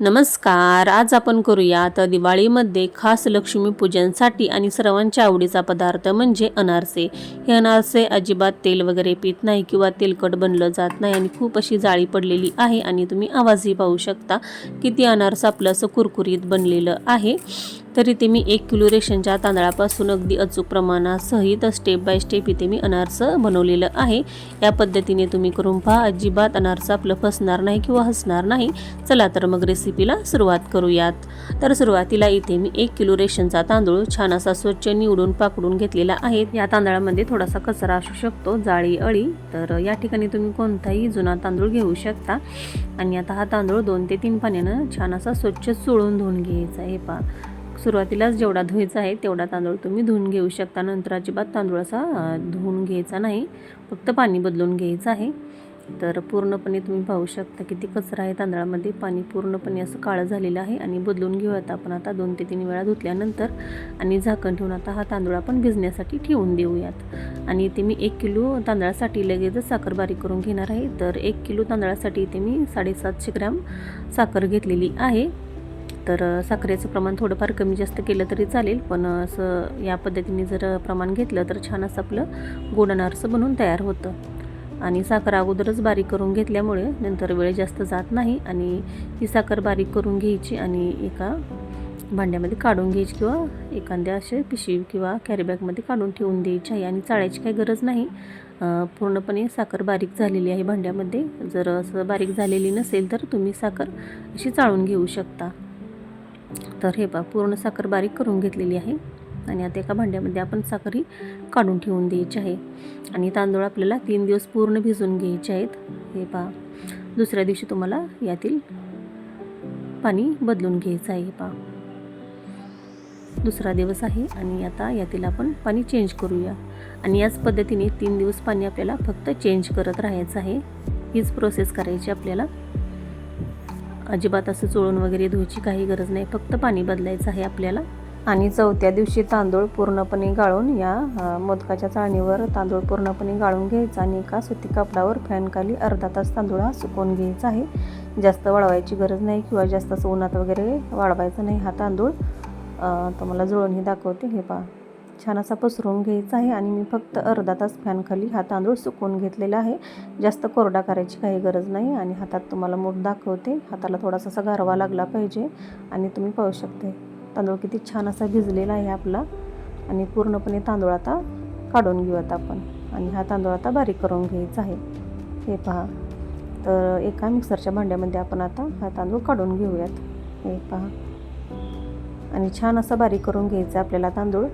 नमस्कार आज आपण करूया तर दिवाळीमध्ये खास लक्ष्मीपूजनसाठी आणि सर्वांच्या आवडीचा पदार्थ म्हणजे अनारसे. हे अनारसे अजिबात तेल वगैरे पित नाही किंवा तेलकट बनलं जात नाही आणि खूप अशी जाळी पडलेली आहे आणि तुम्ही आवाजही पाहू शकता किती अनारस आपलं असं कुरकुरीत बनलेलं आहे. तर इथे मी एक किलो रेशनच्या तांदळापासून अगदी अचूक प्रमाणासहित स्टेप बाय स्टेप इथे मी अनारसं बनवलेलं आहे. या पद्धतीने तुम्ही करून पहा अजिबात अनारसं आपलं फसणार नाही किंवा हसणार नाही. चला तर मग रेसिपीला सुरुवात करूयात. तर सुरुवातीला इथे मी एक किलो रेशनचा तांदूळ छान असा स्वच्छ निवडून पाकडून घेतलेला आहे. या तांदळामध्ये थोडासा कचरा असू शकतो जाळी अळी. तर या ठिकाणी तुम्ही कोणताही जुना तांदूळ घेऊ शकता. आणि आता हा तांदूळ दोन ते तीन पाण्यानं छान असा स्वच्छ चोळून धुवून घ्यायचा हे पा सुरुवातीलाच जेवढा धुवायचा आहे तेवढा तांदूळ तुम्ही धुवून घेऊ शकता. नंतर अजिबात तांदूळ असा धुवून घ्यायचा नाही. फक्त पाणी बदलून घ्यायचं आहे. तर पूर्णपणे तुम्ही पाहू शकता किती कचरा आहे तांदळामध्ये. पाणी पूर्णपणे असं काळं झालेलं आहे आणि बदलून घेऊयात आपण. आता दोन ते तीन वेळा धुतल्यानंतर आणि झाकण ठेवून आता हा तांदूळ आपण भिजण्यासाठी ठेवून देऊयात. आणि इथे मी एक किलो तांदळासाठी लगेचच साखर बारीक करून घेणार आहे. तर एक किलो तांदळासाठी इथे मी साडेसातशे ग्रॅम साखर घेतलेली आहे. तर साखरेचं प्रमाण थोडंफार कमी जास्त केलं तरी चालेल. पण असं या पद्धतीने जर प्रमाण घेतलं तर छान असं आपलं गोड अनारसं बनून तयार होतं. आणि साखर अगोदरच बारीक करून घेतल्यामुळे नंतर वेळ जास्त जात नाही आणि ही साखर बारीक करून घ्यायची आणि एका भांड्यामध्ये काढून घ्यायची किंवा एखाद्या असे पिशवी किंवा कॅरीबॅगमध्ये काढून ठेवून द्यायची आहे. आणि चाळायची काही गरज नाही. पूर्णपणे साखर बारीक झालेली आहे भांड्यामध्ये. जर असं बारीक झालेली नसेल तर तुम्ही साखर अशी चाळून घेऊ शकता. तर हे पहा पूर्ण साखर बारीक करून घेतलेली आहे. आणि आता एका भांड्यामध्ये आपण साखर ही काढून ठेवून द्यायची आहे. आणि तांदूळ आपल्याला तीन दिवस पूर्ण भिजून घ्यायचे आहेत. हे पहा दुसऱ्या दिवशी तुम्हाला यातील पाणी बदलून घ्यायचं आहे. हे पहा दुसरा दिवस आहे आणि आता यातील आपण पाणी चेंज करूया. आणि याच पद्धतीने तीन दिवस पाणी आपल्याला फक्त चेंज करत राहायचं आहे. हीच प्रोसेस करायची आपल्याला. अजिबात असं चोळून वगैरे धुवायची काही गरज नाही. फक्त पाणी बदलायचं आहे आपल्याला. आणि चौथ्या दिवशी तांदूळ पूर्णपणे गाळून या मोदकाच्या चाळणीवर तांदूळ पूर्णपणे गाळून घ्यायचा आणि एका सुती कापडावर फॅनखाली अर्धा तास तांदूळ हा सुकवून घ्यायचा आहे. जास्त वाळवायची गरज नाही किंवा जास्त असं उन्हात वगैरे वाळवायचा नाही हा तांदूळ. अ, तुम्हाला जुळूनही दाखवते. हे पहा. छान असा पसरवून घ्यायचा आहे आणि मी फक्त अर्धा तास फॅनखाली हा तांदूळ सुकवून घेतलेला आहे. जास्त कोरडा करायची काही गरज नाही आणि हातात तुम्हाला मूठ दाखवते. हाताला थोडासा असा गारवा लागला पाहिजे आणि तुम्ही पाहू शकते. तांदूळ किती छान असा भिजलेला आहे आपला. आणि पूर्णपणे तांदूळ आता काढून घेऊयात आपण. आणि हा तांदूळ आता बारीक करून घ्यायचा आहे. हे पहा. तर एका मिक्सरच्या भांड्यामध्ये आपण आता हा तांदूळ काढून घेऊयात. हे पहा. आणि छान असं बारीक करून घ्यायचं आहे आपल्याला तांदूळ.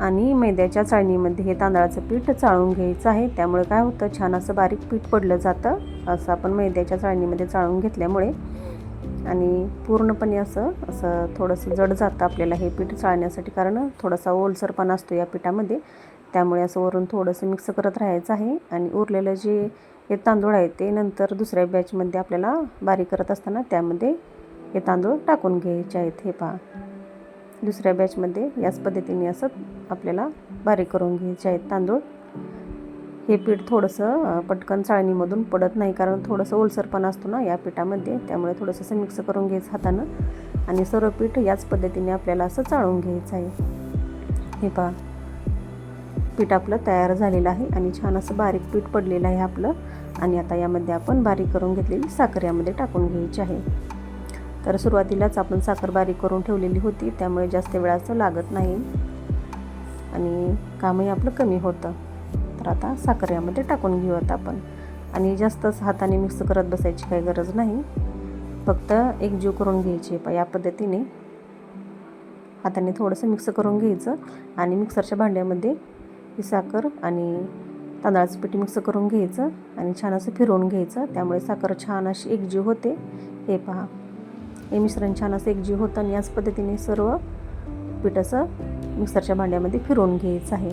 आणि मैद्याच्या चाळणीमध्ये हे तांदळाचं पीठ चाळून घ्यायचं आहे. त्यामुळे काय होतं छान असं बारीक पीठ पडलं जातं. असं आपण मैद्याच्या चाळणीमध्ये चाळून घेतल्यामुळे. आणि पूर्णपणे असं असं थोडंसं जड जातं आपल्याला हे पीठ चाळण्यासाठी. कारण थोडासा ओलसरपणा असतो या पिठामध्ये. त्यामुळे असं वरून थोडंसं मिक्स करत राहायचं आहे. आणि उरलेलं जे हे तांदूळ आहे ते नंतर दुसऱ्या बॅचमध्ये आपल्याला बारीक करत असताना त्यामध्ये हे तांदूळ टाकून घ्यायचे आहेत. हे पहा. दुसऱ्या बॅचमध्ये याच पद्धतीने असं आपल्याला बारीक करून घ्यायचे आहेत तांदूळ. हे पीठ थोडंसं पटकन चाळणीमधून पडत नाही कारण थोडंसं ओलसरपणा असतो ना या पिठामध्ये त्यामुळे थोडंसं असं मिक्स करून घ्यायचं हातानं आणि सर्व पीठ याच पद्धतीने आपल्याला असं चाळून घ्यायचं आहे. हे पहा. पीठ आपलं तयार झालेलं आहे आणि छान असं बारीक पीठ पडलेलं आहे आपलं आणि आता यामध्ये आपण बारीक करून घेतलेली साखर यामध्ये टाकून घ्यायची आहे. तर सुरुवातीलाच आपण साखर बारीक करून ठेवलेली होती त्यामुळे जास्त वेळाचं लागत नाही. आणि कामही आपलं कमी होतं. तर आता साखर यामध्ये टाकून घेऊयात आपण. आणि जास्तच हाताने मिक्स करत बसायची काही गरज नाही. फक्त एक जीव करून घ्यायची आहे या पद्धतीने. हाताने थोडंसं मिक्स करून घ्यायचं आणि मिक्सरच्या भांड्यामध्ये ही साखर आणि तांदळाचं पीठ मिक्स करून घ्यायचं आणि छान असं फिरवून घ्यायचं. त्यामुळे साखर छान अशी एकजीव होते. हे पहा. हे मिश्रण छान असं एकजीव होतं आणि याच पद्धतीने सर्व पीठ असं मिक्सरच्या भांड्यामध्ये फिरवून घ्यायचं आहे.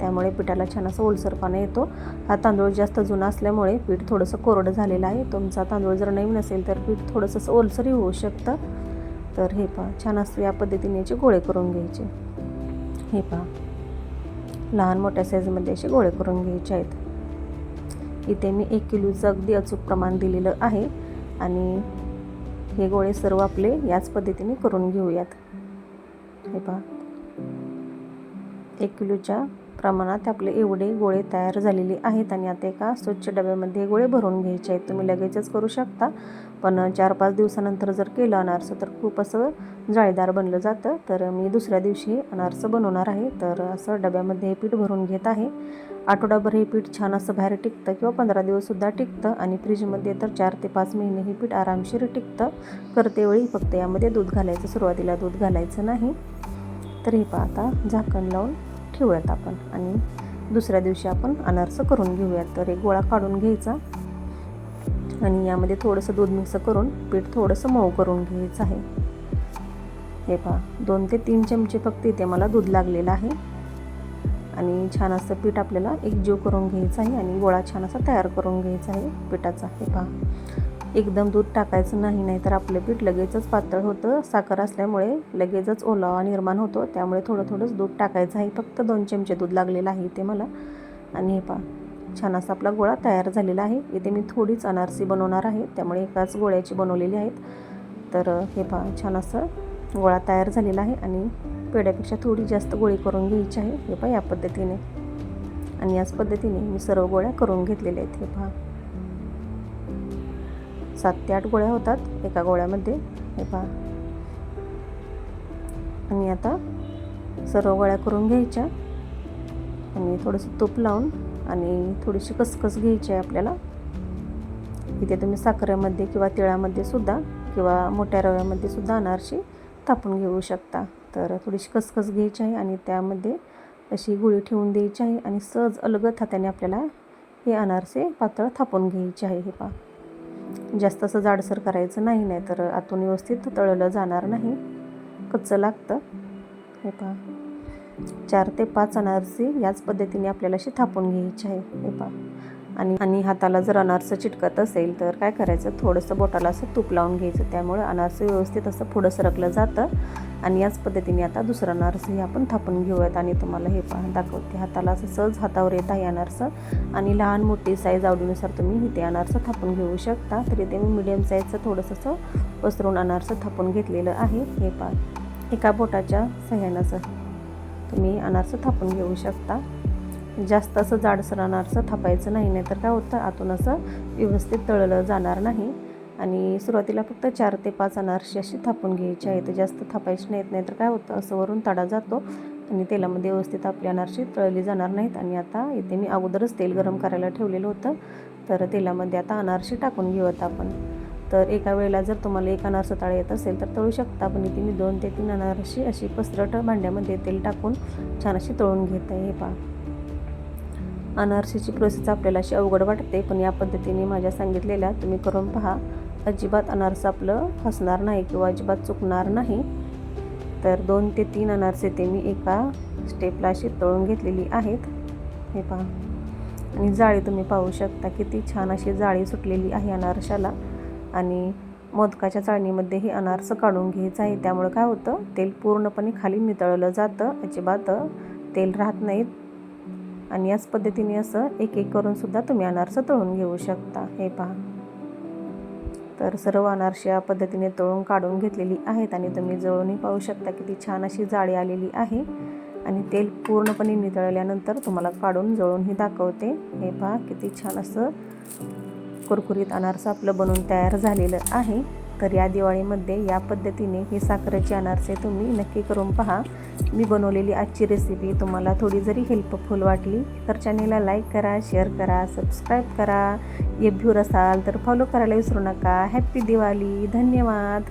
त्यामुळे पिठाला छान असं ओलसरपणा येतो. हा तांदूळ जास्त जुना असल्यामुळे पीठ थोडंसं कोरडं झालेलं आहे. तुमचा तांदूळ जर नवीन असेल तर पीठ थोडंसं असं ओलसरही होऊ शकतं. तर हे पहा छान असं या पद्धतीने याचे गोळे करून घ्यायचे. हे पहा लहान मोठ्या साईजमध्ये असे गोळे करून घ्यायचे आहेत. इथे मी एक किलोचं अगदी अचूक प्रमाण दिलेलं आहे. आणि हे गोळे सर्व आपले याच पद्धतीने करून घेऊयात. हे पहा. एक किलोच्या प्रमाणात आपले एवढे गोळे तयार झालेले आहेत आणि आता एका स्वच्छ डब्यामध्ये गोळे भरून घ्यायचे आहेत. तुम्ही लगेचच करू शकता. पण चार पाच दिवसानंतर जर केलं अनारसं तर खूप असं जाळीदार बनलं जातं. तर मी दुसऱ्या दिवशी अनारसं बनवणार आहे. तर असं डब्यामध्ये हे पीठ भरून घेत आहे. आठवडाभर हे पीठ छान असं बाहेर टिकतं किंवा पंधरा दिवससुद्धा टिकतं आणि फ्रीजमध्ये तर चार ते पाच महिने हे पीठ आरामशीर टिकतं. करतेवेळी फक्त यामध्ये दूध घालायचं. सुरुवातीला दूध घालायचं नाही. तर हे पहा आता झाकण लावून ठेवूयात आपण आणि दुसऱ्या दिवशी आपण अनारसं करून घेऊयात. तर एक गोळा काढून घ्यायचा आणि यामध्ये थोडंसं दूध मिक्स करून पीठ थोडंसं मऊ करून घ्यायचं आहे. हे पहा दोन ते तीन चमचे फक्त इथे मला दूध लागलेलं आहे. आणि छान असं पीठ आपल्याला एकजीव करून घ्यायचं आहे आणि गोळा छान असा तयार करून घ्यायचा आहे पिठाचा. हे पहा एकदम दूध टाकायचं नाही नाही तर आपलं पीठ लगेचच पातळ होतं. साखर असल्यामुळे लगेचच ओलावा निर्माण होतो. त्यामुळे थोडं थोडंच दूध टाकायचं आहे. फक्त दोन चमचे दूध लागलेलं आहे इथे मला. आणि हे पहा छान असा आपला गोळा तयार झालेला आहे. इथे मी थोडीच अनारसी बनवणार आहे. त्यामुळे एकाच गोळ्याची बनवलेली आहेत. तर हे पहा छान असं गोळा तयार झालेला आहे. आणि पेड्यापेक्षा थोडी जास्त गोळी करून घ्यायची आहे. हे पहा या पद्धतीने. आणि याच पद्धतीने मी सर्व गोळ्या करून घेतलेल्या आहेत. हे पहा. सात ते आठ गोळ्या होतात एका गोळ्यामध्ये. हे पहा. आणि आता सर्व गोळ्या करून घ्यायच्या. आणि थोडंसं तूप लावून आणि थोडीशी कसकस घ्यायची आहे आपल्याला. इथे तुम्ही साखरेमध्ये किंवा तिळामध्ये सुद्धा किंवा मोठ्या रव्यामध्ये सुद्धा अनारशी थापून घेऊ शकता. तर थोडीशी कसकस घ्यायची आहे आणि त्यामध्ये अशी गुळी ठेवून द्यायची आहे आणि सहज अलगद हाताने आपल्याला हे अनारसे पातळ थापून घ्यायचे आहे. हे पहा. जास्त असं जाडसर करायचं नाही नाही तर आतून व्यवस्थित तळलं जाणार नाही. कच्चं लागतं. हे पहा. चार ते पाच अनारसी याच पद्धतीने आपल्याला अशी थापून घ्यायची आहे. हे पहा. आणि आणि हाताला जर अनारसं चिटकत असेल तर काय करायचं? थोडंसं बोटाला असं तूप लावून घ्यायचं. त्यामुळे अनारसं व्यवस्थित असं पुढं सरकलं जातं. आणि याच पद्धतीने आता दुसरं अनारसं हे आपण थापून घेऊयात आणि तुम्हाला हे पहा दाखवते. हाताला असं सहज हातावर येत आहे अनारसं. आणि लहान मोठी साईज आवडीनुसार तुम्ही इथे अनारसं थापून घेऊ शकता. तरी ते मी मिडियम साईजचं थोडंसं असं पसरून अनारसं थापून घेतलेलं आहे. हे पहा एका बोटाच्या सह्यानं तुम्ही अनारसं थापून घेऊ शकता. जास्त असं जाडसर अनारसं थापायचं नाही नाही तर काय होतं आतून असं व्यवस्थित तळलं जाणार नाही. आणि सुरुवातीला फक्त चार ते पाच अनारशी अशी थापून घ्यायची आहे तर जास्त थापायची नाहीत नाही तर काय होतं असं वरून तडा जातो आणि तेलामध्ये व्यवस्थित आपली अनारशी तळली जाणार नाहीत. आणि आता इथे मी अगोदरच तेल गरम करायला ठेवलेलं होतं तर तेलामध्ये आता अनारशी टाकून घेऊयात आपण. तर एका वेळेला जर तुम्हाला एक अनारसं तळ येत असेल तर तळू शकता पण इथे मी दोन ते तीन अनारशी अशी पसरट भांड्यामध्ये तेल टाकून छान अशी तळून घेत आहे हे पहा. अनारशीची प्रोसेस आपल्याला अशी अवघड वाटते पण या पद्धतीने माझ्या सांगितलेल्या तुम्ही करून पहा. अजिबात अनारसं आपलं फसणार नाही किंवा अजिबात चुकणार नाही. तर दोन ते तीन अनारसे ते मी एका स्टेपला अशी तळून घेतलेली आहेत. हे पहा. आणि जाळी तुम्ही पाहू शकता किती छान अशी जाळी सुटलेली आहे अनारशाला. आणि मोदकाच्या चाळणीमध्ये हे अनारसं काढून घ्यायचं आहे. त्यामुळे काय होतं? तेल पूर्णपणे खाली नितळलं जातं. अजिबात तेल राहत नाहीत आणि याच पद्धतीने असं एक एक करून सुद्धा तुम्ही अनारसं तळून घेऊ शकता. हे पहा. तर सर्व अनारशी या पद्धतीने तळून काढून घेतलेली आहेत आणि तुम्ही जळूनही पाहू शकता किती छान अशी जाळी आलेली आहे. आणि तेल पूर्णपणे नितळल्यानंतर तुम्हाला काढून जळूनही दाखवते. हे पहा किती छान असं कुरकुरीत अनारसं आपलं बनवून तयार झालेलं आहे. तर या दिवाळीमध्ये या पद्धतीने ही साखरेची अनारसे तुम्ही नक्की करून पहा. मी बनवलेली आजची रेसिपी तुम्हाला थोडी जरी हेल्पफुल वाटली तर चॅनेलला लाईक करा शेअर करा सबस्क्राईब करा. ये असाल तर फॉलो करायला विसरू नका. हॅप्पी दिवाळी. धन्यवाद.